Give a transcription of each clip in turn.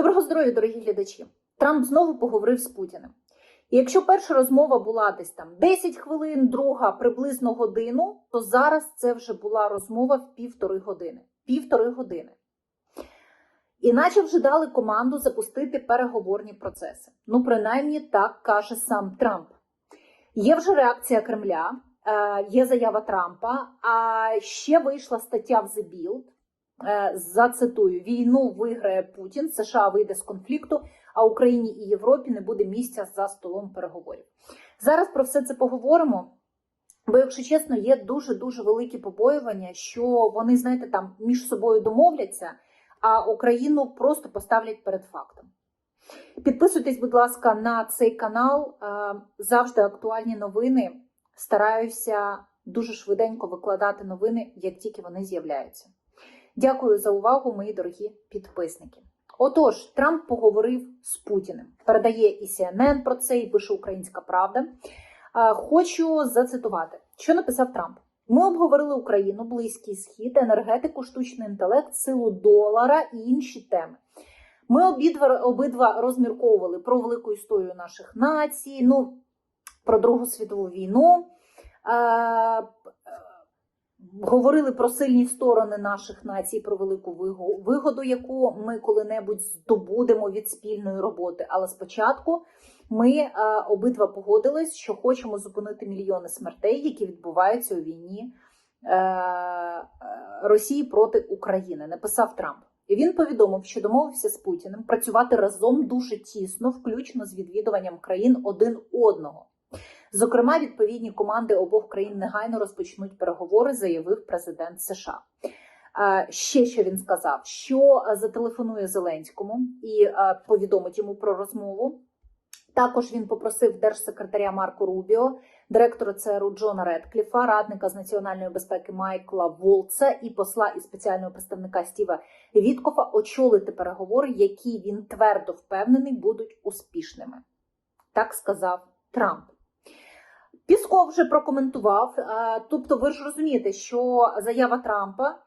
Доброго здоров'я, дорогі глядачі. Трамп знову поговорив з Путіним. І якщо перша розмова була десь там 10 хвилин, друга приблизно годину, то зараз це вже була розмова в півтори години. Півтори години. Іначе вже дали команду запустити переговорні процеси. Ну, принаймні, так каже сам Трамп. Є вже реакція Кремля, е, є заява Трампа, а ще вийшла стаття в The Bild, Е, Зацитую: війну виграє Путін, США вийде з конфлікту, а Україні і Європі не буде місця за столом переговорів. Зараз про все це поговоримо. Бо, якщо чесно, є дуже дуже великі побоювання, що вони, знаєте, там між собою домовляться, а Україну просто поставлять перед фактом. Підписуйтесь, будь ласка, на цей канал. Е, Завжди актуальні новини. Стараюся дуже швиденько викладати новини, як тільки вони з'являються. Дякую за увагу, мої дорогі підписники. Отож, Трамп поговорив з Путіним. Передає і CNN про це, і пише Українська Правда. Хочу зацитувати, що написав Трамп. Ми обговорили Україну, Близький Схід, енергетику, штучний інтелект, силу долара і інші теми. Ми обидва, обидва розмірковували про велику історію наших націй, ну, про Другу світову війну. Говорили про сильні сторони наших націй, про велику вигоду, яку ми коли-небудь здобудемо від спільної роботи. Але спочатку ми е, обидва погодились, що хочемо зупинити мільйони смертей, які відбуваються у війні е, е, Росії проти України. Написав Трамп. І він повідомив, що домовився з Путіним працювати разом дуже тісно, включно з відвідуванням країн один одного. Зокрема, відповідні команди обох країн негайно розпочнуть переговори, заявив президент США. Е, Ще що він сказав, що е, зателефонує Зеленському і е, повідомить йому про розмову. Також він попросив держсекретаря Марко Рубіо, директора ЦРУ Джона Редкліфа, радника з національної безпеки Майкла Волца і посла і спеціального представника Стіва Віткофа очолити переговори, які він твердо впевнений будуть успішними. Так сказав Трамп. Пісков вже прокоментував. е, Тобто, ви ж розумієте, що заява Трампа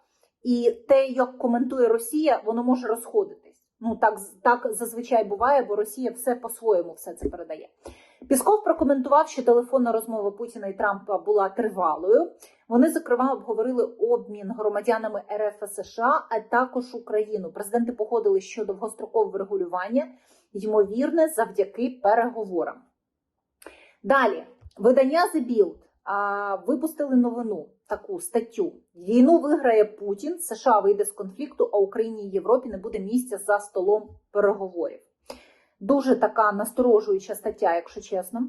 і те, як коментує Росія, воно може розходитись. Ну так, так зазвичай буває, бо Росія все по-своєму все це передає. Пісков прокоментував, що телефонна розмова Путіна і Трампа була тривалою. Вони, зокрема, обговорили обмін громадянами РФ США, а також Україну. Президенти погодили, що довгострокове врегулювання ймовірне завдяки переговорам. Далі, видання The Build а, випустили новину, таку статтю. Війну виграє Путін, США вийде з конфлікту, а Україні і Європі не буде місця за столом переговорів. Дуже така насторожуюча стаття, якщо чесно.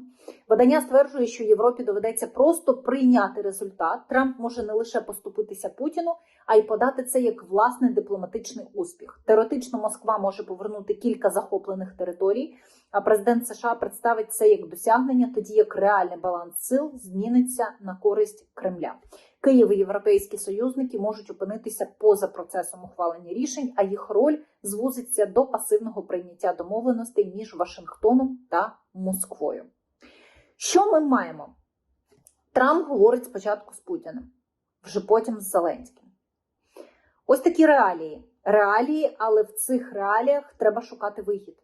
Видання стверджує, що Європі доведеться просто прийняти результат. Трамп може не лише поступитися Путіну, а й подати це як власний дипломатичний успіх. Теоретично Москва може повернути кілька захоплених територій, а президент США представить це як досягнення, тоді як реальний баланс сил зміниться на користь Кремля. Київ європейські союзники можуть опинитися поза процесом ухвалення рішень, а їх роль звузиться до пасивного прийняття домовленостей між Вашингтоном та Москвою. Що ми маємо? Трамп говорить спочатку з Путіним, вже потім з Зеленським. Ось такі реалії. Реалії, але в цих реаліях треба шукати вихід.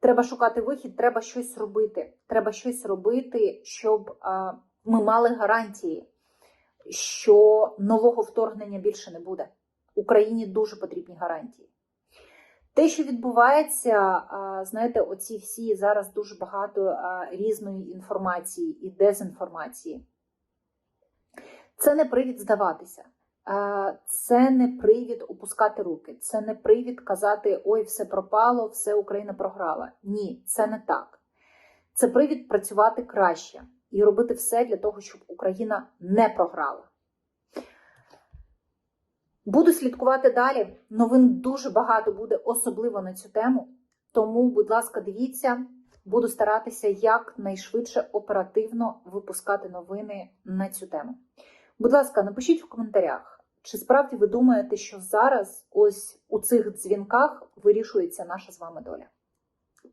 Треба шукати вихід, треба щось робити. Треба щось робити, щоб а, ми мали гарантії, що нового вторгнення більше не буде. Україні дуже потрібні гарантії. Те, що відбувається, знаєте, оці всі зараз дуже багато різної інформації і дезінформації. Це не привід здаватися. Це не привід опускати руки, це не привід казати ой, все пропало, все Україна програла. Ні, це не так. Це привід працювати краще і робити все для того, щоб Україна не програла. Буду слідкувати далі. Новин дуже багато буде, особливо на цю тему. Тому, будь ласка, дивіться, буду старатися якнайшвидше оперативно випускати новини на цю тему. Будь ласка, напишіть в коментарях, чи справді ви думаєте, що зараз ось у цих дзвінках вирішується наша з вами доля?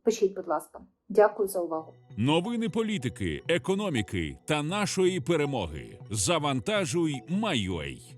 Пишіть, будь ласка. Дякую за увагу. Новини політики, економіки та нашої перемоги. Завантажуй, майой.